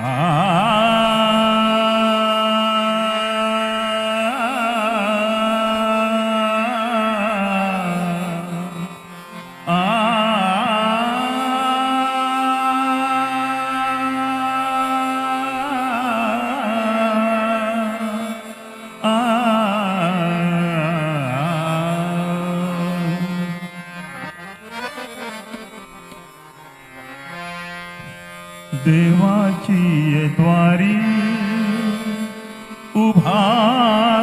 Ah. देवाची द्वारी उभा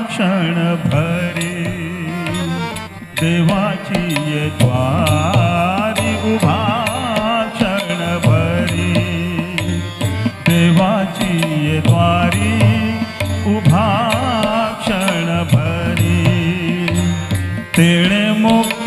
क्षण भरे. देवाची द्वारी उभा क्षण भरे. देवाची द्वारी उभा क्षण भरे. तेणे मुक्त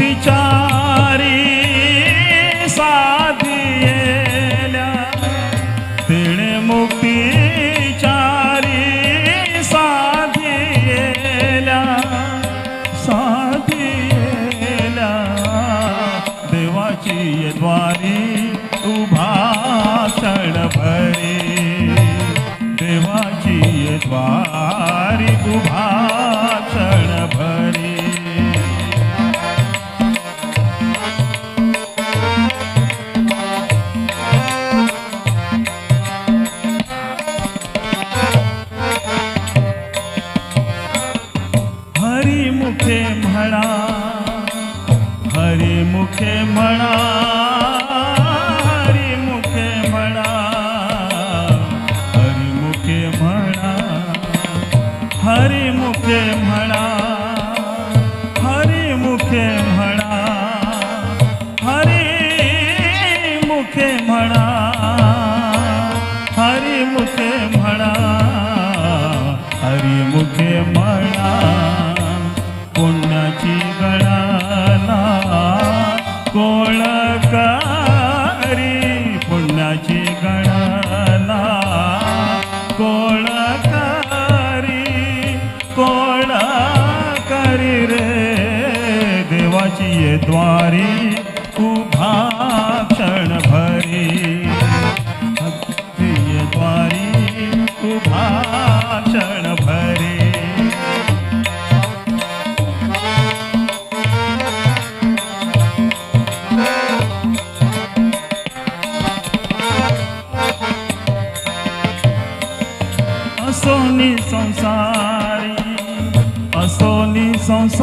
મુખે મળા હરી મુખે મળા હરી મુખે મળા હરી મુખે મળા હરી મુખે ये द्वारी उभा क्षण भरी। भक्ती ये द्वारी उभा क्षण भरी। असोनी संसारी असोनी संसारी।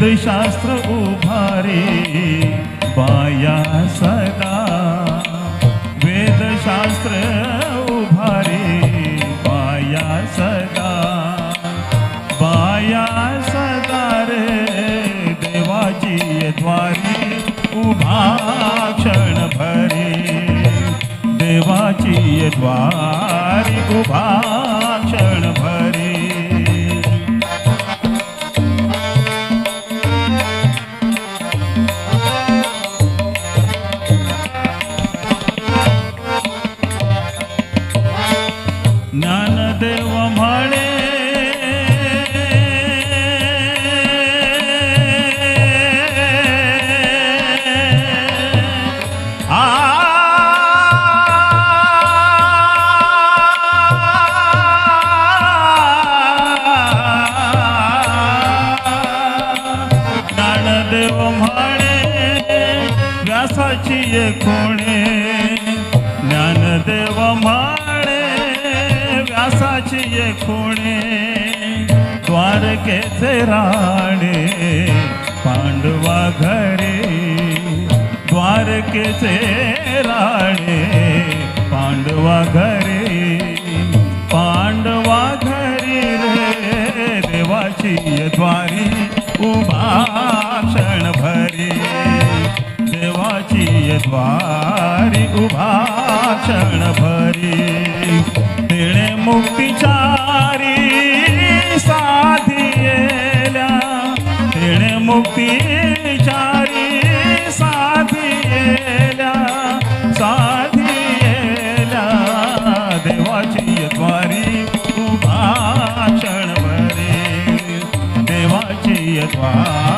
वेदशास्त्र उभारी बाया सदा. वेदशास्त्र उभारे बाया सदा. बाया सदा रे देवाची द्वारी उभा क्षण भरी. देवाची द्वारी उभा कोणे? ज्ञानदेव म्हणे व्यासाची ये कोणे? द्वारकेचे राणे पांडवा घरे द्वारकेचे राणे पांडवा घरे पांडवा घरी रे देवाची द्वारी उभा क्षण भरी. देवाची द्वारी उभा क्षण भरी. तिने मुक्तिचारी साधी येल्या. तिने मुक्तिचारी साधी साधी येल्या. देवाची द्वारी उभा क्षण भरी. देवाची द्वारी